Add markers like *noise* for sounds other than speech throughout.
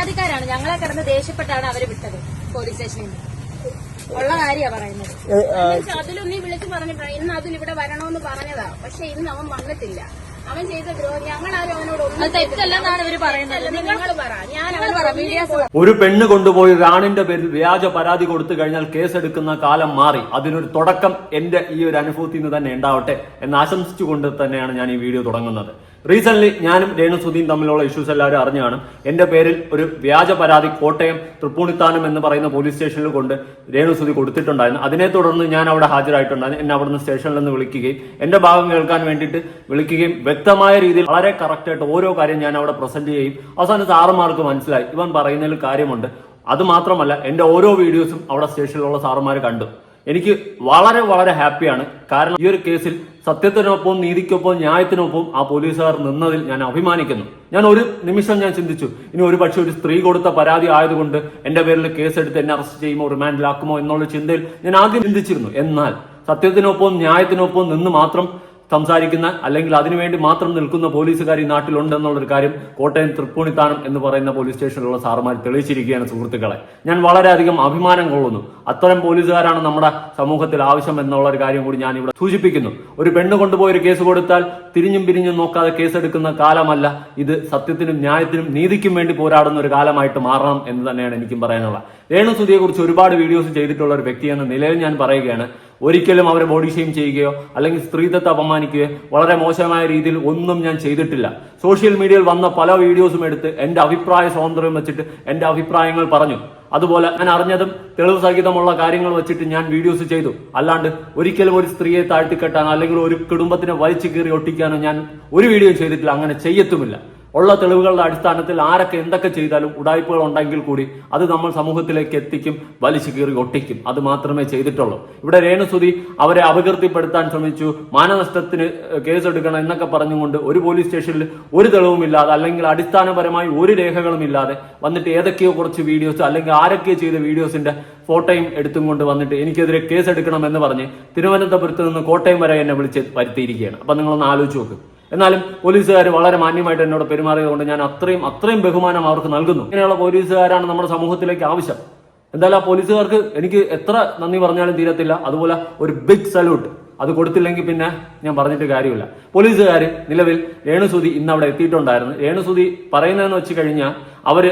പരാതിക്കാരാണ് ഞങ്ങളെ കിടന്ന് ദേഷ്യപ്പെട്ടാണ് അവർ വിട്ടത് പോലീസ് സ്റ്റേഷനിൽ നിന്ന്. ഉള്ള കാര്യാ പറയുന്നത്. അതിലൊന്നും അതിലൊന്നീ വിളിച്ചു പറഞ്ഞിട്ടാണ് ഇന്ന് അതിൽ ഇവിടെ വരണോന്ന് പറഞ്ഞതാ. പക്ഷെ ഇന്ന് അവൻ വന്നിട്ടില്ല. അവൻ ചെയ്ത ദ്രോഹം ഞങ്ങളാരും അവനോട് ഒന്നും തെറ്റല്ലെന്നാണ് ഇവർ പറയുന്നത്. നിങ്ങൾ പറ. ഞാൻ അവൻ പറ മീഡിയാസ് ഒരു പെണ്ണ് കൊണ്ടുപോയി റാണിന്റെ പേരിൽ വ്യാജ പരാതി കൊടുത്തു കഴിഞ്ഞാൽ കേസെടുക്കുന്ന കാലം മാറി. അതിനൊരു തുടക്കം എന്റെ ഈ ഒരു അനുഭവത്തിൽ നിന്ന് തന്നെ ഉണ്ടാവട്ടെ എന്ന് ആശംസിച്ചുകൊണ്ട് തന്നെയാണ് ഞാൻ ഈ വീഡിയോ തുടങ്ങുന്നത്. റീസെന്റ് ഞാനും രേണു സുധീൻ തമ്മിലുള്ള ഇഷ്യൂസ് എല്ലാവരും അറിഞ്ഞാണ്. എന്റെ പേരിൽ ഒരു വ്യാജ പരാതി കോട്ടയം തൃപ്പൂണിത്താനം എന്ന് പറയുന്ന പോലീസ് സ്റ്റേഷനിൽ കൊണ്ട് രേണു സുധി കൊടുത്തിട്ടുണ്ടായിരുന്നു. അതിനെ തുടർന്ന് ഞാൻ അവിടെ ഹാജരായിട്ടുണ്ടായിരുന്നു. എന്നെ അവിടുന്ന് സ്റ്റേഷനിൽ നിന്ന് വിളിക്കുകയും എന്റെ ഭാഗം കേൾക്കാൻ വേണ്ടിയിട്ട് വിളിക്കുകയും വ്യക്തമായ രീതിയിൽ വളരെ കറക്റ്റായിട്ട് ഓരോ കാര്യം ഞാൻ അവിടെ പ്രസന്റ് ചെയ്യും അവസാനം സാറുമാർക്ക് മനസ്സിലായി. ഇവൻ പറയുന്നതിൽ കാര്യമുണ്ട്. അത് മാത്രമല്ല എന്റെ ഓരോ വീഡിയോസും അവിടെ സ്റ്റേഷനിലുള്ള സാറുമാർ കണ്ടു. എനിക്ക് വളരെ വളരെ ഹാപ്പിയാണ്. കാരണം ഈ ഒരു കേസിൽ സത്യത്തിനൊപ്പം നീതിക്കൊപ്പം ന്യായത്തിനൊപ്പം ആ പോലീസുകാർ നിന്നതിൽ ഞാൻ അഭിമാനിക്കുന്നു. ഞാൻ ഒരു നിമിഷം ഞാൻ ചിന്തിച്ചു ഇനി ഒരു പക്ഷേ ഒരു സ്ത്രീ കൊടുത്ത പരാതി ആയതുകൊണ്ട് എന്റെ പേരിൽ കേസെടുത്ത് എന്നെ അറസ്റ്റ് ചെയ്യുമോ റിമാൻഡിലാക്കുമോ എന്നുള്ള ചിന്തയിൽ ഞാൻ ആദ്യം ചിന്തിച്ചിരുന്നു. എന്നാൽ സത്യത്തിനൊപ്പം ന്യായത്തിനൊപ്പം നിന്ന് മാത്രം സംസാരിക്കുന്ന അല്ലെങ്കിൽ അതിനുവേണ്ടി മാത്രം നിൽക്കുന്ന പോലീസുകാർ ഈ നാട്ടിലുണ്ട് എന്നുള്ളൊരു കാര്യം കോട്ടയം തൃപ്പൂണിത്താനം എന്ന് പറയുന്ന പോലീസ് സ്റ്റേഷനിലുള്ള സാറുമാർ തെളിയിച്ചിരിക്കുകയാണ് സുഹൃത്തുക്കളെ. ഞാൻ വളരെയധികം അഭിമാനം കൊള്ളുന്നു. അത്തരം പോലീസുകാരാണ് നമ്മുടെ സമൂഹത്തിൽ ആവശ്യം എന്നുള്ള ഒരു കാര്യം കൂടി ഞാൻ ഇവിടെ സൂചിപ്പിക്കുന്നു. ഒരു പെണ്ണ് കൊണ്ടുപോയി ഒരു കേസ് കൊടുത്താൽ തിരിഞ്ഞും പിരിഞ്ഞും നോക്കാതെ കേസെടുക്കുന്ന കാലമല്ല. ഇത് സത്യത്തിനും ന്യായത്തിനും നീതിക്കും വേണ്ടി പോരാടുന്ന ഒരു കാലമായിട്ട് മാറണം എന്ന് തന്നെയാണ് എനിക്കും പറയാനുള്ളത്. രേണുസുതിയെ കുറിച്ച് ഒരുപാട് വീഡിയോസ് ചെയ്തിട്ടുള്ള ഒരു വ്യക്തി എന്ന നിലയിൽ ഞാൻ പറയുകയാണ്. ഒരിക്കലും അവരെ ബോഡി ഷെയിം ചെയ്യുകയോ അല്ലെങ്കിൽ സ്ത്രീത്വത്തെ അപമാനിക്കുകയോ വളരെ മോശമായ രീതിയിൽ ഒന്നും ഞാൻ ചെയ്തിട്ടില്ല. സോഷ്യൽ മീഡിയയിൽ വന്ന പല വീഡിയോസും എടുത്ത് എന്റെ അഭിപ്രായ സ്വാതന്ത്ര്യം വെച്ചിട്ട് എന്റെ അഭിപ്രായങ്ങൾ പറഞ്ഞു. അതുപോലെ ഞാൻ അറിഞ്ഞതും തെളിവ് സഹിതമുള്ള കാര്യങ്ങൾ വെച്ചിട്ട് ഞാൻ വീഡിയോസ് ചെയ്തു. അല്ലാണ്ട് ഒരിക്കലും ഒരു സ്ത്രീയെ താഴ്ത്തിക്കെട്ടാനോ അല്ലെങ്കിൽ ഒരു കുടുംബത്തിനെ വലിച്ചു കീറി ഒട്ടിക്കാനോ ഞാൻ ഒരു വീഡിയോ ചെയ്തിട്ടില്ല. അങ്ങനെ ചെയ്യത്തുമില്ല. ഉള്ള തെളിവുകളുടെ അടിസ്ഥാനത്തിൽ ആരൊക്കെ എന്തൊക്കെ ചെയ്താലും ഉടായ്പകൾ ഉണ്ടെങ്കിൽ കൂടി അത് നമ്മൾ സമൂഹത്തിലേക്ക് എത്തിക്കും വലിച്ചു കീറി ഒട്ടിക്കും. അത് മാത്രമേ ചെയ്തിട്ടുള്ളൂ. ഇവിടെ രേണുസുതി അവരെ അപകീർത്തിപ്പെടുത്താൻ ശ്രമിച്ചു. മാനനഷ്ടത്തിന് കേസെടുക്കണം എന്നൊക്കെ പറഞ്ഞുകൊണ്ട് ഒരു പോലീസ് സ്റ്റേഷനിൽ ഒരു തെളിവുമില്ലാതെ അല്ലെങ്കിൽ അടിസ്ഥാനപരമായി ഒരു രേഖകളും ഇല്ലാതെ വന്നിട്ട് ഏതൊക്കെയോ കുറച്ച് വീഡിയോസ് അല്ലെങ്കിൽ ആരൊക്കെ ചെയ്ത വീഡിയോസിന്റെ ഫോട്ടോയും എടുത്തും കൊണ്ട് വന്നിട്ട് എനിക്കെതിരെ കേസ് എടുക്കണം എന്ന് പറഞ്ഞ് തിരുവനന്തപുരത്ത് നിന്ന് കോട്ടയം വരെ എന്നെ വിളിച്ച് വരുത്തിയിരിക്കുകയാണ്. അപ്പൊ നിങ്ങളൊന്ന് ആലോചിച്ച് നോക്ക്. എന്നാലും പോലീസുകാർ വളരെ മാന്യമായിട്ട് എന്നോട് പെരുമാറിയതുകൊണ്ട് ഞാൻ അത്രയും അത്രയും ബഹുമാനം അവർക്ക് നൽകുന്നു. ഇങ്ങനെയുള്ള പോലീസുകാരാണ് നമ്മുടെ സമൂഹത്തിലേക്ക് ആവശ്യം. എന്തായാലും ആ പോലീസുകാർക്ക് എനിക്ക് എത്ര നന്ദി പറഞ്ഞാലും തീരത്തില്ല. അതുപോലെ ഒരു ബിഗ് സല്യൂട്ട് അത് കൊടുത്തില്ലെങ്കിൽ പിന്നെ ഞാൻ പറഞ്ഞിട്ട് കാര്യമില്ല. പോലീസുകാർ നിലവിൽ രേണുസുതി ഇന്ന് അവിടെ എത്തിയിട്ടുണ്ടായിരുന്നു. രേണുസുതി പറയുന്നതെന്ന് വെച്ച് കഴിഞ്ഞാൽ അവർ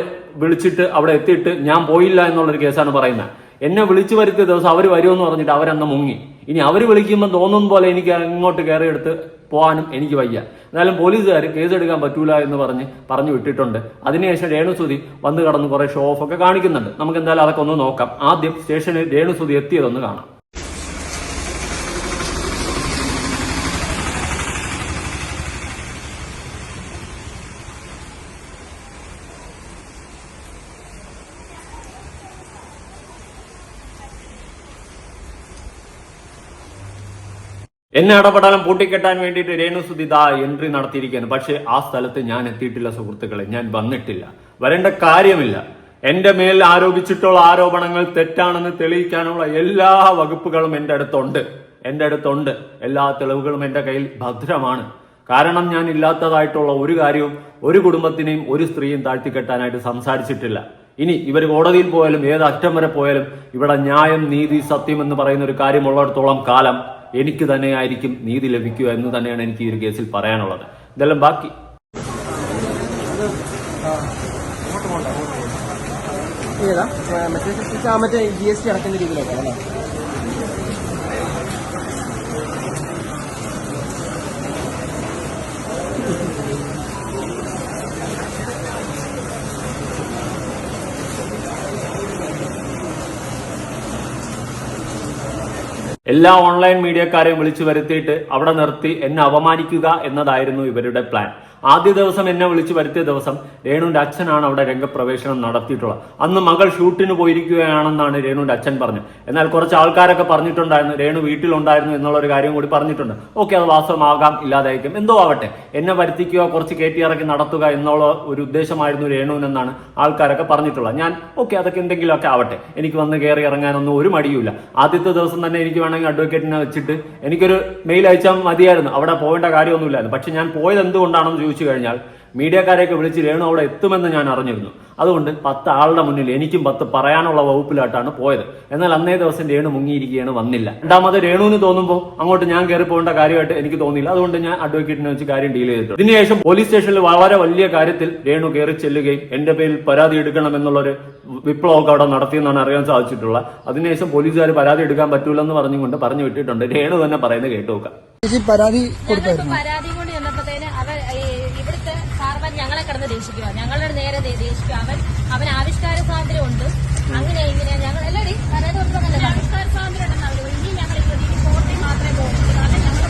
വിളിച്ചിട്ട് അവിടെ എത്തിയിട്ട് ഞാൻ പോയില്ല എന്നുള്ളൊരു കേസാണ് പറയുന്നത്. എന്നെ വിളിച്ചു വരുത്തിയ ദിവസം അവർ വരുമെന്ന് പറഞ്ഞിട്ട് അവരന്ന് മുങ്ങി. ഇനി അവർ വിളിക്കുമ്പോൾ തോന്നും പോലെ എനിക്ക് അങ്ങോട്ട് കയറിയെടുത്ത് പോകാനും എനിക്ക് വയ്യ. എന്നാലും പോലീസുകാർ കേസെടുക്കാൻ പറ്റൂല എന്ന് പറഞ്ഞ് പറഞ്ഞു വിട്ടിട്ടുണ്ട്. അതിനുശേഷം രേണുസുതി വന്ന് കടന്ന് കുറേ ഷോ ഓഫ് ഒക്കെ കാണിക്കുന്നുണ്ട്. നമുക്ക് എന്തായാലും അതൊക്കെ ഒന്ന് നോക്കാം. ആദ്യം സ്റ്റേഷനിൽ രേണുസുതി എത്തിയതൊന്ന് കാണാം. എന്നെ ഇടപെടാനും പൂട്ടിക്കെട്ടാൻ വേണ്ടിയിട്ട് രേണുസുതി ദാ എൻട്രി നടത്തിയിരിക്കുകയാണ്. പക്ഷേ ആ സ്ഥലത്ത് ഞാൻ എത്തിയിട്ടില്ല സുഹൃത്തുക്കളെ. ഞാൻ വന്നിട്ടില്ല. വരേണ്ട കാര്യമില്ല. എന്റെ മേൽ ആരോപിച്ചിട്ടുള്ള ആരോപണങ്ങൾ തെറ്റാണെന്ന് തെളിയിക്കാനുള്ള എല്ലാ വകുപ്പുകളും എന്റെ അടുത്തുണ്ട്. എന്റെ അടുത്തുണ്ട്. എല്ലാ തെളിവുകളും എന്റെ കയ്യിൽ ഭദ്രമാണ്. കാരണം ഞാൻ ഇല്ലാത്തതായിട്ടുള്ള ഒരു കാര്യവും ഒരു കുടുംബത്തിനെയും ഒരു സ്ത്രീയും താഴ്ത്തിക്കെട്ടാനായിട്ട് സംസാരിച്ചിട്ടില്ല. ഇനി ഇവർ കോടതിയിൽ പോയാലും ഏത് അറ്റം വരെ പോയാലും ഇവിടെ ന്യായം നീതി സത്യം എന്ന് പറയുന്ന ഒരു കാര്യമുള്ളിടത്തോളം കാലം എനിക്ക് തന്നെയായിരിക്കും നീതി ലഭിക്കുക എന്ന് തന്നെയാണ് എനിക്ക് ഈ ഒരു കേസിൽ പറയാനുള്ളത്. ഇതെല്ലാം ബാക്കി. മറ്റേ മറ്റേ ജി എസ് ടി അടക്കുന്ന രീതിയിലൊക്കെ എല്ലാ ഓൺലൈൻ മീഡിയക്കാരെയും വിളിച്ചു വരുത്തിയിട്ട് അവിടെ നിർത്തി എന്നെ അപമാനിക്കുക എന്നതായിരുന്നു ഇവരുടെ പ്ലാൻ. ആദ്യ ദിവസം എന്നെ വിളിച്ചു വരുത്തിയ ദിവസം രേണുവിന്റെ അച്ഛനാണ് അവിടെ രംഗപ്രവേശനം നടത്തിയിട്ടുള്ളത്. അന്ന് മകൾ ഷൂട്ടിന് പോയിരിക്കുകയാണെന്നാണ് രേണുവിന്റെ അച്ഛൻ പറഞ്ഞു എന്നാൽ കുറച്ച് ആൾക്കാരൊക്കെ പറഞ്ഞിട്ടുണ്ടായിരുന്നു രേണു വീട്ടിലുണ്ടായിരുന്നു എന്നുള്ള ഒരു കാര്യം കൂടി പറഞ്ഞിട്ടുണ്ട്. ഓക്കെ അത് വാസ്തവമാകാം ഇല്ലാതായിരിക്കും. എന്തോ ആവട്ടെ എന്നെ വരുത്തിക്കുക കുറച്ച് കയറ്റി ഇറക്കി നടത്തുക എന്നുള്ള ഒരു ഉദ്ദേശമായിരുന്നു രേണുവിനെന്നാണ് ആൾക്കാരൊക്കെ പറഞ്ഞിട്ടുള്ളത്. ഞാൻ ഓക്കെ അതൊക്കെ എന്തെങ്കിലുമൊക്കെ ആവട്ടെ എനിക്ക് വന്ന് കയറി ഇറങ്ങാനൊന്നും ഒരു മടിയുമില്ല. ആദ്യത്തെ ദിവസം തന്നെ എനിക്ക് വേണമെങ്കിൽ അഡ്വക്കേറ്റിനെ വെച്ചിട്ട് എനിക്കൊരു മെയിൽ അയച്ചാൽ മതിയായിരുന്നു. അവിടെ പോകേണ്ട കാര്യമൊന്നുമില്ലായിരുന്നു. പക്ഷെ ഞാൻ പോയത് എന്തുകൊണ്ടാണെന്ന് ചോദിച്ചു കഴിഞ്ഞാൽ മീഡിയക്കാരെയൊക്കെ വിളിച്ച് രേണു അവിടെ എത്തുമെന്ന് ഞാൻ അറിഞ്ഞിരുന്നു. അതുകൊണ്ട് പത്ത് ആളുടെ മുന്നിൽ എനിക്കും പത്ത് പറയാനുള്ള വകുപ്പിലായിട്ടാണ് പോയത്. എന്നാൽ അന്നേ ദിവസം രേണു മുങ്ങിയിരിക്കുകയാണ് വന്നില്ല. രണ്ടാമത് രേണുവിന് തോന്നുമ്പോൾ അങ്ങോട്ട് ഞാൻ കയറി പോകേണ്ട കാര്യമായിട്ട് എനിക്ക് തോന്നിയില്ല. അതുകൊണ്ട് ഞാൻ അഡ്വക്കേറ്റിനെ വെച്ച് കാര്യം ഡീൽ ചെയ്തിട്ടുണ്ട് ഇതിനുശേഷം പോലീസ് സ്റ്റേഷനിൽ വളരെ വലിയ കാര്യത്തിൽ രേണു കയറി ചെല്ലുകയും എന്റെ പേരിൽ പരാതി എടുക്കണം എന്നുള്ളൊരു വിപ്ലവമൊക്കെ അവിടെ നടത്തിയെന്നാണ് അറിയാൻ സാധിച്ചിട്ടുള്ളത്. അതിനുശേഷം പോലീസുകാർ പരാതി എടുക്കാൻ പറ്റൂലെന്ന് പറഞ്ഞുകൊണ്ട് പറഞ്ഞു വിട്ടിട്ടുണ്ട്. രേണു തന്നെ പറയുന്നത് കേട്ടു നോക്കാം. പരാതി ഞങ്ങൾക്ക് അവൻ ആവിഷ്കാര സ്വാതന്ത്ര്യം ഉണ്ട്. അങ്ങനെ ഇങ്ങനെ ഞങ്ങൾ എല്ലാടി അതായത് ഒന്നും ആവിഷ്കാര സ്വാതന്ത്ര്യം ഉണ്ടെന്ന് അവർ ഇനി ഞങ്ങൾ ഈ കോടതി മാത്രമേ പോകുന്നുള്ളൂ കാരണം ഞങ്ങളുടെ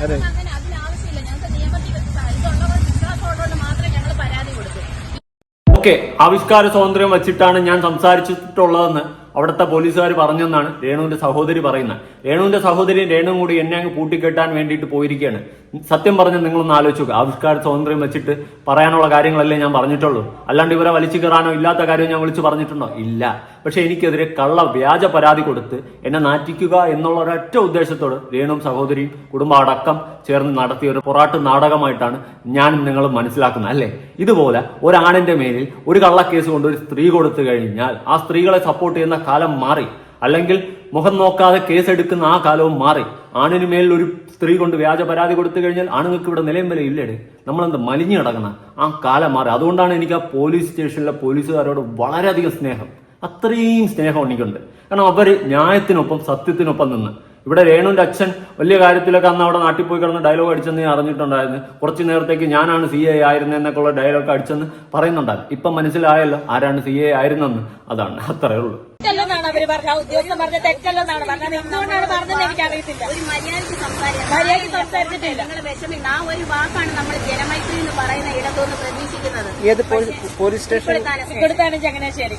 അതെ. അങ്ങനെ അതിനാവശ്യമില്ല ഞങ്ങൾക്ക് നിയമത്തിൽ ഇതുള്ളവർ വിശ്വാസമുള്ളതുകൊണ്ട് മാത്രമേ ഞങ്ങൾ പരാതി കൊടുക്കൂ. ഓക്കെ ആവിഷ്കാര സ്വാതന്ത്ര്യം വെച്ചിട്ടാണ് ഞാൻ സംസാരിച്ചിട്ടുള്ളതെന്ന് അവിടുത്തെ പോലീസുകാർ പറഞ്ഞെന്നാണ് രേണുവിന്റെ സഹോദരി പറയുന്നത്. രേണുവിന്റെ സഹോദരി രേണു കൂടി എന്നെ അങ്ങ് കൂട്ടിക്കെട്ടാൻ വേണ്ടിയിട്ട് പോയിരിക്കുകയാണ് സത്യം പറഞ്ഞ് നിങ്ങളൊന്ന് ആലോചിക്കുക ആവിഷ്കാര സ്വാതന്ത്ര്യം വെച്ചിട്ട് പറയാനുള്ള കാര്യങ്ങളല്ലേ ഞാൻ പറഞ്ഞിട്ടുള്ളൂ. അല്ലാണ്ട് ഇവരെ വലിച്ചു കയറാനോ ഇല്ലാത്ത കാര്യം ഞാൻ വിളിച്ചു പറഞ്ഞിട്ടുണ്ടോ? ഇല്ല. പക്ഷെ എനിക്കെതിരെ കള്ള വ്യാജ പരാതി കൊടുത്ത് എന്നെ നാറ്റിക്കുക എന്നുള്ള ഒരൊറ്റ ഉദ്ദേശത്തോട് രേണുവും സഹോദരിയും കുടുംബമടക്കം ചേർന്ന് നടത്തിയ ഒരു പൊറാട്ട് നാടകമായിട്ടാണ് ഞാൻ നിങ്ങൾ മനസ്സിലാക്കുന്നത് അല്ലേ? ഇതുപോലെ ഒരാണിന്റെ മേലിൽ ഒരു കള്ളക്കേസ് കൊണ്ട് ഒരു സ്ത്രീ കൊടുത്തു കഴിഞ്ഞാൽ ആ സ്ത്രീകളെ സപ്പോർട്ട് ചെയ്യുന്ന കാലം മാറി. അല്ലെങ്കിൽ മുഖം നോക്കാതെ കേസെടുക്കുന്ന ആ കാലവും മാറി. ആണിന് മേലിൽ ഒരു സ്ത്രീ കൊണ്ട് വ്യാജ പരാതി കൊടുത്തു കഴിഞ്ഞാൽ ആണുങ്ങൾക്ക് ഇവിടെ നിലയും വില ഇല്ലേടെ? നമ്മളെന്ത് മലിഞ്ഞു കിടക്കണം ആ കാലം മാറി. അതുകൊണ്ടാണ് എനിക്ക് ആ പോലീസ് സ്റ്റേഷനിലെ പോലീസുകാരോട് വളരെയധികം സ്നേഹം. അത്രയും സ്നേഹം ഉണ്ണിക്കുണ്ട് കാരണം അവർ ന്യായത്തിനൊപ്പം സത്യത്തിനൊപ്പം നിന്ന്. ഇവിടെ രേണുവിന്റെ അച്ഛൻ വലിയ കാര്യത്തിലൊക്കെ അന്ന് അവിടെ നാട്ടിൽ പോയി കിടന്ന് ഡയലോഗ് അടിച്ചെന്ന് ഞാൻ അറിഞ്ഞിട്ടുണ്ടായിരുന്നു. കുറച്ച് നേരത്തേക്ക് ഞാനാണ് സി എ ആയിരുന്നെന്നൊക്കെയുള്ള ഡയലോഗ് അടിച്ചെന്ന് പറയുന്നുണ്ടായിരുന്നു. ഇപ്പം മനസ്സിലായല്ലോ ആരാണ് സി എ ആയിരുന്നെന്ന്. അതാണ്. അത്രയേ ഉള്ളൂ. ഏത് പോലീസ് സ്റ്റേഷൻ ചങ്ങനാശ്ശേരി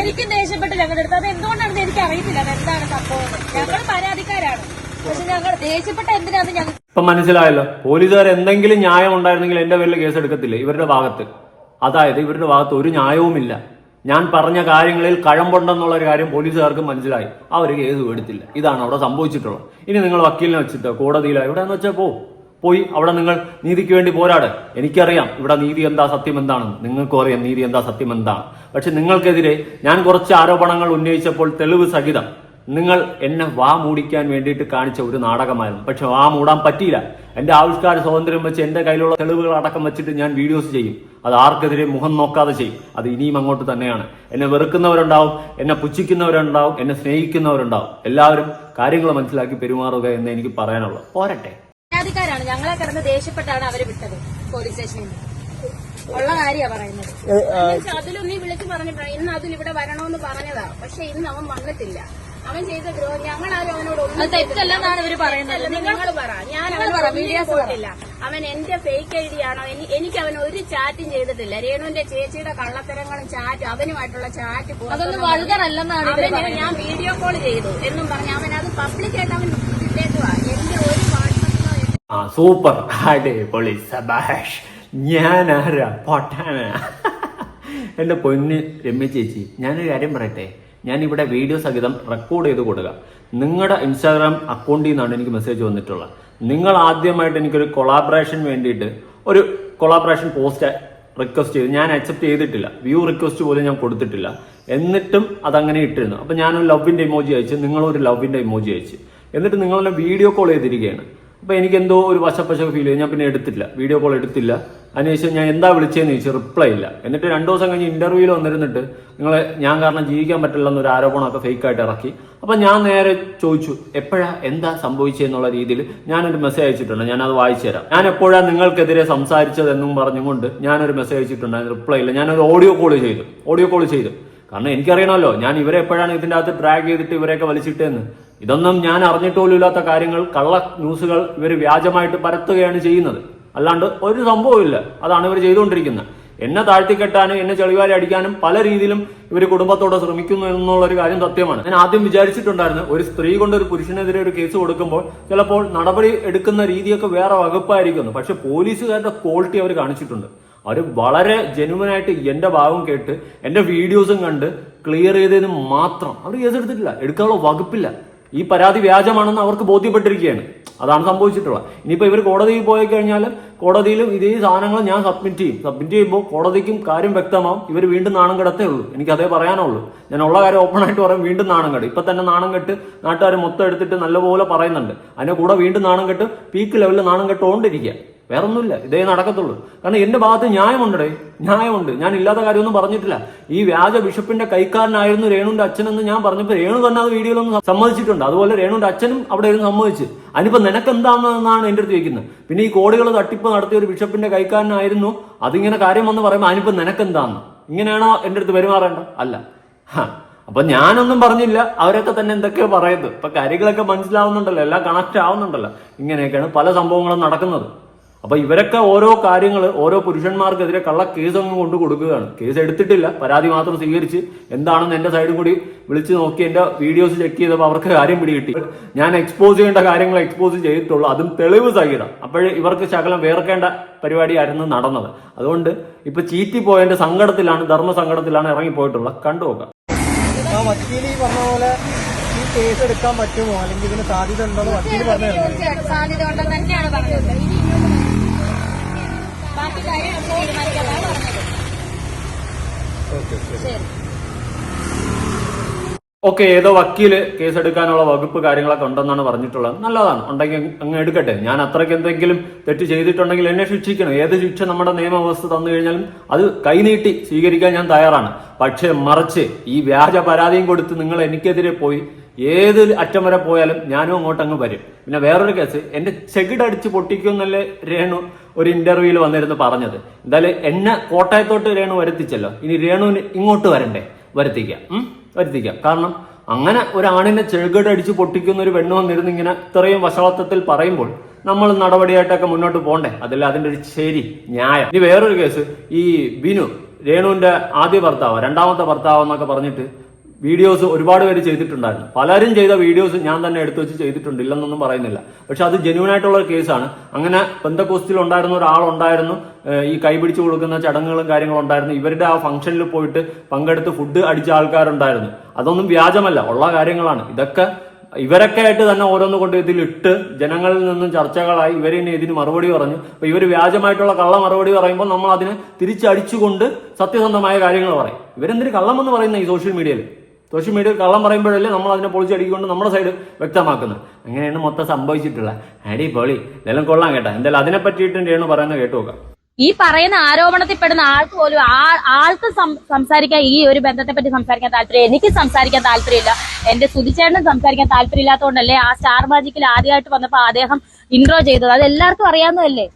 എനിക്കും ദേഷ്യപ്പെട്ട് ഞങ്ങളുടെ അടുത്ത്. അത് എന്തുകൊണ്ടാണെന്ന് എനിക്ക് അറിയത്തില്ല. അത് എന്താണ് സംഭവം? ഞങ്ങൾ പരാതിക്കാരാണ്. പക്ഷെ ഞങ്ങൾ ദേഷ്യപ്പെട്ട എന്തിനാന്ന് ഞങ്ങൾ ഇപ്പൊ മനസ്സിലായല്ലോ. പോലീസുകാർ എന്തെങ്കിലും ന്യായം ഉണ്ടായിരുന്നെങ്കിൽ എന്റെ പേരിൽ കേസ് എടുക്കത്തില്ല ഇവരുടെ ഭാഗത്ത്. അതായത് ഇവരുടെ ഭാഗത്ത് ഒരു ന്യായവുമില്ല. ഞാൻ പറഞ്ഞ കാര്യങ്ങളിൽ കഴമ്പുണ്ടെന്നുള്ള ഒരു കാര്യം പോലീസുകാർക്ക് മനസ്സിലായി. അവർ കേസ് എടുത്തില്ല ഇതാണ് അവിടെ സംഭവിച്ചിട്ടുള്ളത്. ഇനി നിങ്ങൾ വക്കീലിനെ വെച്ചിട്ടോ കോടതിയിലോ എവിടെയെന്ന് വെച്ചാൽ പോ. പോയി അവിടെ നിങ്ങൾ നീതിക്ക് വേണ്ടി പോരാട്. എനിക്കറിയാം ഇവിടെ നീതി എന്താ സത്യം എന്താണ്. നിങ്ങൾക്കും അറിയാം നീതി എന്താ സത്യം എന്താണ് പക്ഷെ നിങ്ങൾക്കെതിരെ ഞാൻ കുറച്ച് ആരോപണങ്ങൾ ഉന്നയിച്ചപ്പോൾ തെളിവ് സഹിതം നിങ്ങൾ എന്നെ വാ മൂടിക്കാൻ വേണ്ടിയിട്ട് കാണിച്ച ഒരു നാടകമായിരുന്നു. പക്ഷെ വാ മൂടാൻ പറ്റിയില്ല. എന്റെ ആവിഷ്കാര സ്വാതന്ത്ര്യം വെച്ച് എന്റെ കയ്യിലുള്ള തെളിവുകൾ അടക്കം വെച്ചിട്ട് ഞാൻ വീഡിയോസ് ചെയ്യും. അത് ആർക്കെതിരെ മുഖം നോക്കാതെ ചെയ്യും. അത് ഇനിയും അങ്ങോട്ട് തന്നെയാണ്. എന്നെ വെറുക്കുന്നവരുണ്ടാവും എന്നെ പുച്ഛിക്കുന്നവരുണ്ടാവും എന്നെ സ്നേഹിക്കുന്നവരുണ്ടാവും. എല്ലാവരും കാര്യങ്ങൾ മനസ്സിലാക്കി പെരുമാറുക എന്ന് എനിക്ക് പറയാനുള്ളൂ. പോരട്ടെ. പരാതിക്കാരാണ് ഞങ്ങളെ കിടന്ന് ദേഷ്യപ്പെട്ടാണ് അവർ വിട്ടത് പോലീസ് സ്റ്റേഷനിൽ ഉള്ള കാര്യാ പറയുന്നത്. അതിലൊന്നും വിളിച്ചു പറഞ്ഞിട്ടാണ് ഇന്ന് അതിൽ ഇവിടെ വരണമെന്ന് പറഞ്ഞതാ. പക്ഷെ ഇന്ന് അവൻ വന്നിട്ടില്ല. അവൻ ചെയ്ത ദ്രോഹം ഞങ്ങളാരും അവനോട് ഒന്നും തെറ്റല്ലെന്നാണ് ഇവർ പറയുന്നത്. നിങ്ങൾ പറ. ഞാൻ അവനോട് പോയിട്ടില്ല അവൻ എന്റെ ഫേക്ക് ഐ ഡി ആണോ? എനിക്ക് അവൻ ഒരു ചാറ്റും ചെയ്തിട്ടില്ല. രേണുവിന്റെ ചേച്ചിയുടെ കള്ളത്തരങ്ങളും ചാറ്റും അവനുമായിട്ടുള്ള ചാറ്റ് അതൊന്നും അവന് ഞാൻ വീഡിയോ കോൾ ചെയ്തു എന്നും പറഞ്ഞു അവൻ അത് പബ്ലിക്കായിട്ട് അവൻ ഇട്ടേക്കുവാ എന്റെ ഒരു വാട്സപ്പിലോ ആ സൂപ്പർ. അടിപൊളി. സബാഷ്. ഞാൻ പൊട്ടാന. എന്റെ പൊന്ന് രമ്യ ചേച്ചി ഞാനൊരു കാര്യം പറയട്ടെ? ഞാൻ ഇവിടെ വീഡിയോ സഹിതം റെക്കോർഡ് ചെയ്ത് കൊടുക്കുക നിങ്ങളുടെ ഇൻസ്റ്റാഗ്രാം അക്കൗണ്ടിൽ നിന്നാണ് എനിക്ക് മെസ്സേജ് വന്നിട്ടുള്ളത്. നിങ്ങൾ ആദ്യമായിട്ട് എനിക്കൊരു കൊളാബറേഷൻ വേണ്ടിയിട്ട് ഒരു കൊളാബറേഷൻ പോസ്റ്റ് റിക്വസ്റ്റ് ചെയ്ത്. ഞാൻ അക്സെപ്റ്റ് ചെയ്തിട്ടില്ല. വ്യൂ റിക്വസ്റ്റ് പോലും ഞാൻ കൊടുത്തിട്ടില്ല. എന്നിട്ടും അതങ്ങനെ ഇട്ടിരുന്നു. അപ്പൊ ഞാനൊരു ലവിന്റെ ഇമോജി അയച്ച്. നിങ്ങളൊരു ലവിന്റെ ഇമോജി അയച്ച്. എന്നിട്ട് നിങ്ങളെന്നെ വീഡിയോ കോൾ ചെയ്തിരിക്കുകയാണ്. അപ്പൊ എനിക്ക് എന്തോ ഒരു വശപ്പശക്ക് ഫീൽ ചെയ്തു. ഞാൻ പിന്നെ എടുത്തില്ല. വീഡിയോ കോൾ എടുത്തില്ല. അതിനുശേഷം ഞാൻ എന്താ വിളിച്ചതെന്ന് ചോദിച്ചു. റിപ്ലൈ ഇല്ല. എന്നിട്ട് രണ്ട് ദിവസം കഴിഞ്ഞ് ഇന്റർവ്യൂവിൽ വന്നിരുന്നിട്ട് നിങ്ങളെ ഞാൻ കാരണം ജീവിക്കാൻ പറ്റില്ല എന്നൊരു ആരോപണമൊക്കെ ഫേക്ക് ആയിട്ട് ഇറക്കി. അപ്പൊ ഞാൻ നേരെ ചോദിച്ചു എപ്പോഴാ? എന്താ സംഭവിച്ചെന്നുള്ള രീതിയിൽ? ഞാനൊരു മെസ്സേജ് അയച്ചിട്ടുണ്ട്. ഞാനത് വായിച്ചു തരാം. ഞാൻ എപ്പോഴാണ് നിങ്ങൾക്കെതിരെ സംസാരിച്ചതെന്നും പറഞ്ഞുകൊണ്ട് ഞാനൊരു മെസ്സേജ് അയച്ചിട്ടുണ്ട്. അതിന് റിപ്ലൈ ഇല്ല. ഞാനൊരു ഓഡിയോ കോൾ ചെയ്തു. ഓഡിയോ കോൾ ചെയ്തു. കാരണം എനിക്കറിയണമല്ലോ ഞാൻ ഇവരെ എപ്പോഴാണ് ഇതിന്റെ അകത്ത് ഡ്രാഗ് ചെയ്തിട്ട് ഇവരെയൊക്കെ വലിച്ചിട്ടെന്ന്. ഇതൊന്നും ഞാൻ അറിഞ്ഞിട്ട് പോലും ഇല്ലാത്ത കാര്യങ്ങൾ കള്ള ന്യൂസുകൾ ഇവർ വ്യാജമായിട്ട് പരത്തുകയാണ് ചെയ്യുന്നത്. അല്ലാണ്ട് ഒരു സംഭവമില്ല അതാണ് ഇവർ ചെയ്തുകൊണ്ടിരിക്കുന്നത്. എന്നെ താഴ്ത്തിക്കെട്ടാനും എന്നെ ചെളിവാരി അടിക്കാനും പല രീതിയിലും ഇവർ കുടുംബത്തോടെ ശ്രമിക്കുന്നു എന്നുള്ള ഒരു കാര്യം സത്യമാണ്. ഞാൻ ആദ്യം വിചാരിച്ചിട്ടുണ്ടായിരുന്നു ഒരു സ്ത്രീ കൊണ്ട് ഒരു പുരുഷനെതിരെ ഒരു കേസ് കൊടുക്കുമ്പോൾ ചിലപ്പോൾ നടപടി എടുക്കുന്ന രീതിയൊക്കെ വേറെ വകുപ്പായിരിക്കുന്നു. പക്ഷെ പോലീസുകാരുടെ ക്വാളിറ്റി അവർ കാണിച്ചിട്ടുണ്ട്. അവർ വളരെ ജെനുവനായിട്ട് എന്റെ ഭാഗം കേട്ട് എന്റെ വീഡിയോസും കണ്ട് ക്ലിയർ ചെയ്തതിന് മാത്രം. അവർ കേസ് എടുത്തിട്ടില്ല. എടുക്കാനുള്ള വകുപ്പില്ല. ഈ പരാതി വ്യാജമാണെന്ന് അവർക്ക് ബോധ്യപ്പെട്ടിരിക്കുകയാണ്. അതാണ് സംഭവിച്ചിട്ടുള്ളത്. ഇനിയിപ്പോൾ ഇവർ കോടതിയിൽ പോയി കഴിഞ്ഞാൽ കോടതിയിലും ഇതേ സാധനങ്ങൾ ഞാൻ സബ്മിറ്റ് ചെയ്യും. സബ്മിറ്റ് ചെയ്യുമ്പോൾ കോടതിക്കും കാര്യം വ്യക്തമാവും. ഇവർ വീണ്ടും നാണം കെടത്തേ ഉള്ളൂ. എനിക്ക് അതേ പറയാനുള്ളൂ. ഞാൻ ഉള്ള കാര്യം ഓപ്പൺ ആയിട്ട് പറയും. വീണ്ടും നാണം കെട്ട് ഇപ്പം തന്നെ നാണം കെട്ട് നാട്ടുകാർ മൊത്തം എടുത്തിട്ട് നല്ലപോലെ പറയുന്നുണ്ട്. അതിന്റെ കൂടെ വീണ്ടും നാണം കെട്ട്. പീക്ക് ലെവലിൽ നാണം കെട്ടുകൊണ്ടിരിക്കുക. വേറെ ഒന്നുമില്ല ഇതേ നടക്കത്തുള്ളൂ. കാരണം എന്റെ ഭാഗത്ത് ന്യായമുണ്ടേ ന്യായമുണ്ട്. ഞാൻ ഇല്ലാത്ത കാര്യമൊന്നും പറഞ്ഞിട്ടില്ല. ഈ വ്യാജ ബിഷപ്പിന്റെ കൈക്കാരനായിരുന്നു രേണുവിന്റെ അച്ഛനെന്ന് ഞാൻ പറഞ്ഞപ്പോൾ രേണു തന്നെ അത് വീഡിയോയിലൊന്നും സമ്മതിച്ചിട്ടുണ്ട്. അതുപോലെ രേണുവിന്റെ അച്ഛനും അവിടെ ഇരുന്ന് സമ്മതിച്ച്. അതിനിപ്പോൾ നിനക്ക് എന്താണെന്നാണ് എന്റെ അടുത്ത് ചോദിക്കുന്നത്? പിന്നെ ഈ കോടികൾ തട്ടിപ്പ് നടത്തിയ ഒരു ബിഷപ്പിന്റെ കൈക്കാരനായിരുന്നു. അതിങ്ങനെ കാര്യം വന്ന് പറയുമ്പോൾ അതിനിപ്പോൾ നിനക്ക് എന്താന്ന് ഇങ്ങനെയാണോ എന്റെ അടുത്ത് പെരുമാറേണ്ട? അല്ല. അപ്പൊ ഞാനൊന്നും പറഞ്ഞില്ല. അവരൊക്കെ തന്നെ എന്തൊക്കെയോ പറയുന്നത്. ഇപ്പൊ കാര്യങ്ങളൊക്കെ മനസ്സിലാവുന്നുണ്ടല്ലോ. എല്ലാം കണക്ട് ആവുന്നുണ്ടല്ലോ. ഇങ്ങനെയൊക്കെയാണ് പല സംഭവങ്ങളും നടക്കുന്നത്. അപ്പൊ ഇവരൊക്കെ ഓരോ കാര്യങ്ങൾ ഓരോ പുരുഷന്മാർക്കെതിരെ കള്ള കേസ് അങ്ങ് കൊണ്ട് കൊടുക്കുകയാണ്. കേസ് എടുത്തിട്ടില്ല. പരാതി മാത്രം സ്വീകരിച്ച് എന്താണെന്ന് എന്റെ സൈഡും കൂടി വിളിച്ച് നോക്കി എന്റെ വീഡിയോസ് ചെക്ക് ചെയ്തപ്പോൾ അവർക്ക് കാര്യം പിടികിട്ടി. ഞാൻ എക്സ്പോസ് ചെയ്യേണ്ട കാര്യങ്ങൾ എക്സ്പോസ് ചെയ്തിട്ടുള്ളൂ. അതും തെളിവ് സഹിതം. അപ്പോഴേ ഇവർക്ക് ശകലം വേർക്കേണ്ട പരിപാടിയായിരുന്നു നടന്നത്. അതുകൊണ്ട് ഇപ്പൊ ചീറ്റി പോയതിന്റെ സങ്കടത്തിലാണ് ധർമ്മ സങ്കടത്തിലാണ് ഇറങ്ങിപ്പോയിട്ടുള്ളത്. കണ്ടു നോക്കാം. വക്കീൽ ഈ പറഞ്ഞ പോലെ ഈ കേസ് എടുക്കാൻ പറ്റുമോ? അല്ലെങ്കിൽ ഇതിന് സാധ്യത ഉണ്ടോ എന്ന് വക്കീൽ പറഞ്ഞു സാധ്യത ഉണ്ടെന്ന് തന്നെയാണ് പറഞ്ഞത്. ബാക്കി കാര്യം നമുക്ക് തീരുമാനിക്കാനാണ് പറഞ്ഞത്. ശരി. ഓക്കെ ഏതോ വക്കീൽ കേസെടുക്കാനുള്ള വകുപ്പ് കാര്യങ്ങളൊക്കെ ഉണ്ടെന്നാണ് പറഞ്ഞിട്ടുള്ളത്. നല്ലതാണ്. ഉണ്ടെങ്കിൽ അങ്ങ് എടുക്കട്ടെ. ഞാൻ അത്രയ്ക്ക് എന്തെങ്കിലും തെറ്റ് ചെയ്തിട്ടുണ്ടെങ്കിൽ എന്നെ ശിക്ഷിക്കണം. ഏത് ശിക്ഷ നമ്മുടെ നിയമവ്യവസ്ഥ തന്നു കഴിഞ്ഞാലും അത് കൈനീട്ടി സ്വീകരിക്കാൻ ഞാൻ തയ്യാറാണ്. പക്ഷേ മറിച്ച് ഈ വ്യാജ പരാതിയും കൊടുത്ത് നിങ്ങൾ എനിക്കെതിരെ പോയി ഏത് അറ്റം വരെ പോയാലും ഞാനും അങ്ങോട്ട് അങ്ങ് വരും. പിന്നെ വേറൊരു കേസ് എന്റെ ചെകിടടിച്ച് പൊട്ടിക്കുമെന്നല്ലേ രേണു ഒരു ഇന്റർവ്യൂവിൽ വന്നിരുന്നു പറഞ്ഞത്. എന്തായാലും എന്നെ കോട്ടയത്തോട്ട് രേണു വരുത്തിച്ചല്ലോ. ഇനി രേണുവിന് ഇങ്ങോട്ട് വരണ്ടേ? വരുത്തിക്കാം? വരുത്തിക്കാം. കാരണം അങ്ങനെ ഒരു ആണിനെ അടിച്ച് പൊട്ടിക്കുന്ന ഒരു പെണ്ണ് വന്നിരുന്നു ഇങ്ങനെ ഇത്രയും വശവത്വത്തിൽ പറയുമ്പോൾ നമ്മൾ നടപടിയായിട്ടൊക്കെ മുന്നോട്ട് പോകണ്ടേ അതല്ല അതിന്റെ ഒരു ശരി ന്യായം. ഇനി വേറൊരു കേസ് ഈ ബിനു രേണുവിന്റെ ആദ്യ ഭർത്താവ് രണ്ടാമത്തെ ഭർത്താവ് എന്നൊക്കെ പറഞ്ഞിട്ട് വീഡിയോസ് ഒരുപാട് പേര് ചെയ്തിട്ടുണ്ടായിരുന്നു. പലരും ചെയ്ത വീഡിയോസ് ഞാൻ തന്നെ എടുത്തു വെച്ച് ചെയ്തിട്ടുണ്ട് ഇല്ലെന്നൊന്നും പറയുന്നില്ല. പക്ഷെ അത് ജെന്യൂൻ ആയിട്ടുള്ള കേസാണ്. അങ്ങനെ ബന്ധക്കോസ്റ്റിൽ ഉണ്ടായിരുന്ന ഒരാളുണ്ടായിരുന്നു. ഈ കൈപിടിച്ചു കൊടുക്കുന്ന ചടങ്ങുകളും കാര്യങ്ങളും ഉണ്ടായിരുന്നു. ഇവരുടെ ആ ഫംഗ്ഷനിൽ പോയിട്ട് പങ്കെടുത്ത് ഫുഡ് അടിച്ച ആൾക്കാരുണ്ടായിരുന്നു. അതൊന്നും വ്യാജമല്ല ഉള്ള കാര്യങ്ങളാണ്. ഇതൊക്കെ ഇവരൊക്കെ ആയിട്ട് തന്നെ ഓരോന്ന് കൊണ്ട് ഇതിലിട്ട് ജനങ്ങളിൽ നിന്നും ചർച്ചകളായി ഇവരെ ഇനി ഇതിന് മറുപടി പറഞ്ഞു. അപ്പൊ ഇവർ വ്യാജമായിട്ടുള്ള കള്ള മറുപടി പറയുമ്പോൾ നമ്മൾ അതിനെ തിരിച്ചടിച്ചുകൊണ്ട് സത്യസന്ധമായ കാര്യങ്ങൾ പറയും. ഇവരെന്തിന് കള്ളം എന്ന് പറയുന്ന ഈ സോഷ്യൽ മീഡിയയിൽ? സോഷ്യൽ മീഡിയ കള്ളം പറയുമ്പോഴല്ലേ നമ്മൾ അതിനെ പൊളിച്ചടിക്കൊണ്ട് നമ്മുടെ സൈഡ് വ്യക്തമാക്കുന്നത്. അങ്ങനെയാണ് മൊത്തം സംഭവിച്ചിട്ടുള്ള? അടി പൊളി ഇതെല്ലാം കൊള്ളാം കേട്ടോ. എന്തായാലും അതിനെ പറ്റിയിട്ട് പറയുന്നത് കേട്ടു നോക്കാം. ഈ പറയുന്ന ആരോപണത്തിൽ പെടുന്ന ആൾക്ക് പോലും ആൾക്ക് സംസാരിക്കാൻ ഈ ഒരു ബന്ധത്തെ പറ്റി സംസാരിക്കാൻ താല്പര്യം എനിക്ക് സംസാരിക്കാൻ താല്പര്യമില്ല. എന്റെ സുതിച്ചേട്ടനും സംസാരിക്കാൻ താല്പര്യമില്ലാത്തതുകൊണ്ടല്ലേ ആ സ്റ്റാർ മാജിക്കിൽ ആദ്യമായിട്ട് വന്നപ്പോ അദ്ദേഹം ഇൻട്രോ ചെയ്തത്. അത് എല്ലാവർക്കും അറിയാവുന്നതല്ലേ?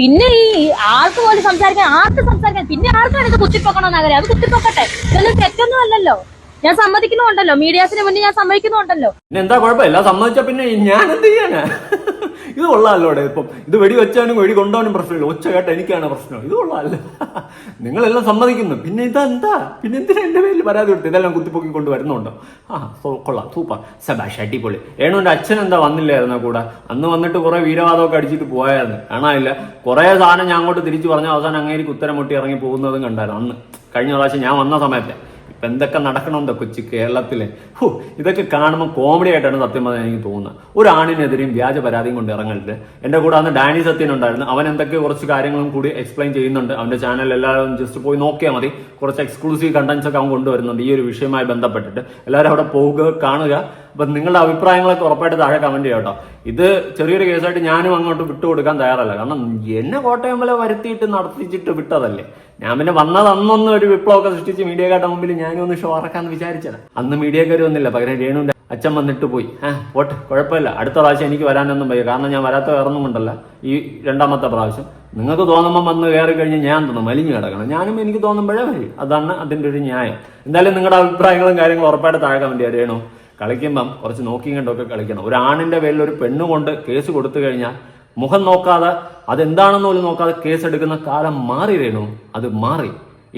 പിന്നെ ഈ ആൾക്ക് പോലും സംസാരിക്കാൻ ആർക്ക് സംസാരിക്കാൻ? പിന്നെ ആർക്കാണ് ഇത് കുത്തിപ്പൊക്കണമെന്ന് അത് കുത്തിപ്പൊക്കട്ടെ. ഇതൊന്നും തെറ്റൊന്നും അല്ലല്ലോ. ഞാൻ സമ്മതിക്കുന്നുണ്ടല്ലോ. മീഡിയാസിന് മുന്നിൽ ഞാൻ സമ്മതിക്കുന്നുണ്ടല്ലോ. പിന്നെ എന്താ കുഴപ്പമില്ല സമ്മതിച്ച പിന്നെ ഞാൻ എന്ത് ചെയ്യാനാ? *laughs* ഇത് കൊള്ളാമല്ലോടെ ഇപ്പം. ഇത് വെടി വെച്ചാനും വെടി കൊണ്ടുപോകാനും പ്രശ്നമില്ല. ഒച്ച കേട്ട എനിക്കാണ് പ്രശ്നം. ഇത് കൊള്ളാമല്ലോ. *laughs* നിങ്ങളെല്ലാം സമ്മതിക്കുന്നു. പിന്നെ ഇതെന്താ പിന്നെ എന്തിനാ എന്റെ പേരിൽ പരാതി കൊടുത്ത്? ഇതെല്ലാം കുത്തിപ്പൊക്കി കൊണ്ട് വരുന്നുണ്ടോ? ആ കൊള്ളാം. സൂപ്പർ. സബാഷ് അടിപൊളി. ഏണുവിന്റെ അച്ഛൻ എന്താ വന്നില്ലായിരുന്നോ കൂടെ? അന്ന് വന്നിട്ട് കുറെ വീരവാദമൊക്കെ അടിച്ചിട്ട് പോയായിരുന്നു. കാണാനില്ല. കുറെ സാധനം ഞാൻ അങ്ങോട്ട് തിരിച്ചു പറഞ്ഞ അവസാനം അങ്ങേരിക്ക് ഉത്തരം മുട്ടി ഇറങ്ങി പോകുന്നതും കണ്ടായിരുന്നു. അന്ന് കഴിഞ്ഞ പ്രാവശ്യം ഞാൻ വന്ന സമയത്ത്. ഇപ്പൊ എന്തൊക്കെ നടക്കണമെന്നോ കൊച്ചി കേരളത്തിലെ? ഹോ ഇതൊക്കെ കാണുമ്പോൾ കോമഡി ആയിട്ടാണ് സത്യം പറഞ്ഞാൽ എനിക്ക് തോന്നുന്നത്. ഒരു ആണിനെതിരെയും വ്യാജ പരാതിയും കൊണ്ട് ഇറങ്ങരുത്. എന്റെ കൂടെ അന്ന് ഡാനി സത്യൻ ഉണ്ടായിരുന്നു. അവൻ എന്തൊക്കെ കുറച്ച് കാര്യങ്ങളും കൂടി എക്സ്പ്ലെയിൻ ചെയ്യുന്നുണ്ട്. അവന്റെ ചാനൽ എല്ലാവരും ജസ്റ്റ് പോയി നോക്കിയാൽ മതി. കുറച്ച് എക്സ്ക്ലൂസീവ് കണ്ടന്റ്സ് ഒക്കെ അവൻ കൊണ്ടുവരുന്നുണ്ട്. ഈ ഒരു വിഷയവുമായി ബന്ധപ്പെട്ടിട്ട്. എല്ലാവരും അവിടെ പോവുക കാണുക. അപ്പൊ നിങ്ങളുടെ അഭിപ്രായങ്ങളൊക്കെ ഉറപ്പായിട്ട് താഴെ കമന്റ് ചെയ്യാം കേട്ടോ. ഇത് ചെറിയൊരു കേസായിട്ട് ഞാനും അങ്ങോട്ട് വിട്ടുകൊടുക്കാൻ തയ്യാറല്ല. കാരണം എന്നെ കോട്ടയം വില വരുത്തിയിട്ട് നടത്തിച്ചിട്ട് വിട്ടതല്ലേ. ഞാൻ പിന്നെ വന്നത് അന്നൊന്ന് ഒരു വിപ്ലവമൊക്കെ സൃഷ്ടിച്ച് മീഡിയക്കാരുടെ മുമ്പിൽ ഞാനും ഒന്ന് ഷോ ഇറക്കാന്ന് വിചാരിച്ചത്. അന്ന് മീഡിയക്കാർ വന്നില്ല പകരം രേണുവിന്റെ അച്ഛൻ വന്നിട്ട് പോയി. ആ പോട്ടെ കുഴപ്പമില്ല. അടുത്ത പ്രാവശ്യം എനിക്ക് വരാനൊന്നും വയ്യ. കാരണം ഞാൻ വരാത്ത വേറൊന്നും കൊണ്ടല്ല. ഈ രണ്ടാമത്തെ പ്രാവശ്യം. നിങ്ങൾക്ക് തോന്നുമ്പോൾ വന്ന് കയറി കഴിഞ്ഞ് ഞാൻ തോന്നും. വലിഞ്ഞു കിടക്കണം. ഞാനും എനിക്ക് തോന്നുമ്പോഴേ വരും അതാണ് അതിന്റെ ഒരു ന്യായം. എന്തായാലും നിങ്ങളുടെ അഭിപ്രായങ്ങളും കാര്യങ്ങളും ഉറപ്പായിട്ട് താഴെ ചെയ്യാം. രേണു കളിക്കുമ്പം കുറച്ച് നോക്കിയും കണ്ടൊക്കെ കളിക്കണം. ഒരു ആണിന്റെ പേരിൽ ഒരു പെണ്ണ് കൊണ്ട് കേസ് കൊടുത്തു കഴിഞ്ഞാൽ മുഖം നോക്കാതെ അതെന്താണെന്ന് പോലും നോക്കാതെ കേസ് എടുക്കുന്ന കാലം മാറി രേണു. അത് മാറി.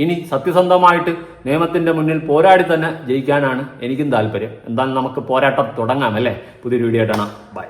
ഇനി സത്യസന്ധമായിട്ട് നിയമത്തിന്റെ മുന്നിൽ പോരാടി തന്നെ ജയിക്കാനാണ് എനിക്കും താല്പര്യം. എന്തായാലും നമുക്ക് പോരാട്ടം തുടങ്ങാം അല്ലേ? പുതിയൊരു വീഡിയോ ആയിട്ടാണ് ബൈ